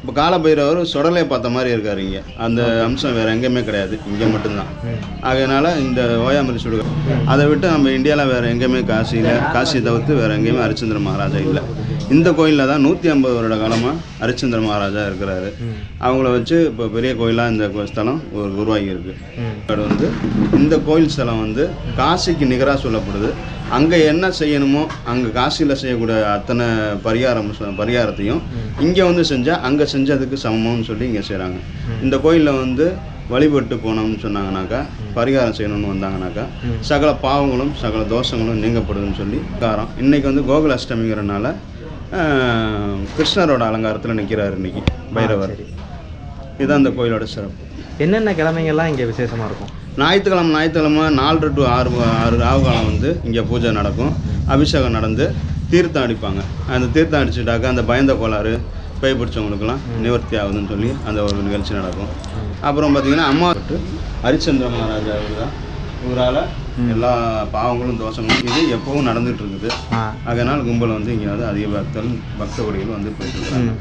இப்போ காலபைரவர் சுடலை பார்த்த மாதிரி இருக்காரு இங்கே. அந்த அம்சம் வேறு எங்கேயுமே கிடையாது. இங்கே மட்டும்தான். அதனால் இந்த ஓயாமரி சுடுகாடு அதை விட்டு நம்ம இந்தியாவில் வேறு எங்கேயுமே காசியில் காசி தவிர்த்து வேறு எங்கேயுமே ஹரிச்சந்திர மகாராஜா இல்லை. இந்த கோயிலில் தான் நூற்றி ஐம்பது வருட காலமாக ஹரிச்சந்திர மகாராஜா இருக்கிறாரு. அவங்கள வச்சு இப்போ பெரிய கோயிலாக இந்த ஸ்தலம் ஒரு உருவாகி இருக்கு. அது வந்து இந்த கோயில் ஸ்தலம் வந்து காசிக்கு நிகராக சொல்லப்படுது. அங்கே என்ன செய்யணுமோ அங்கே காசியில் செய்யக்கூடிய அத்தனை பரிகாரம் பரிகாரத்தையும் இங்கே வந்து செஞ்சால் அங்கே செஞ்சதுக்கு சமம்னு சொல்லி இங்கே செய்கிறாங்க இந்த கோயிலில் வந்து வழிபட்டு போனோம்னு சொன்னாங்கனாக்கா பரிகாரம் செய்யணும்னு வந்தாங்கனாக்கா சகல பாவங்களும் சகல தோஷங்களும் நீங்கப்படுதுன்னு சொல்லி காரம் இன்னைக்கு வந்து கோகுல அஷ்டமிங்கிறனால கிருஷ்ணரோட அலங்காரத்தில் நிற்கிறாரு இன்னைக்கு பைரவர். இதுதான் இந்த கோயிலோட சிறப்பு. என்னென்ன கிழமைங்கள்லாம் இங்கே விசேஷமாக இருக்கும்? ஞாயிற்றுக்கிழமை ஞாயிற்றுக்கிழமை நாலு டு ஆறு ஆறு ராவு காலம் வந்து இங்கே பூஜை நடக்கும். அபிஷேகம் நடந்து தீர்த்தம் அடிப்பாங்க. அந்த தீர்த்தம் அடிச்சுட்டாக்கா அந்த பயந்த கோளாறு பேய் பிடிச்சவங்களுக்குலாம் நிவர்த்தி ஆகுதுன்னு சொல்லி அந்த ஒரு நிகழ்ச்சி நடக்கும். அப்புறம் பார்த்தீங்கன்னா அம்மா ஹரிச்சந்திர மகாராஜா இவர் தான் இவரால் எல்லா பாவங்களும் தோஷங்களும் இது எப்பவும் நடந்துட்டு இருக்குது. அதனால் கும்பல் வந்து இங்கே வந்து அதிக பக்தர்கள் பக்த கொடிகள் வந்து போயிட்டு இருக்காங்க.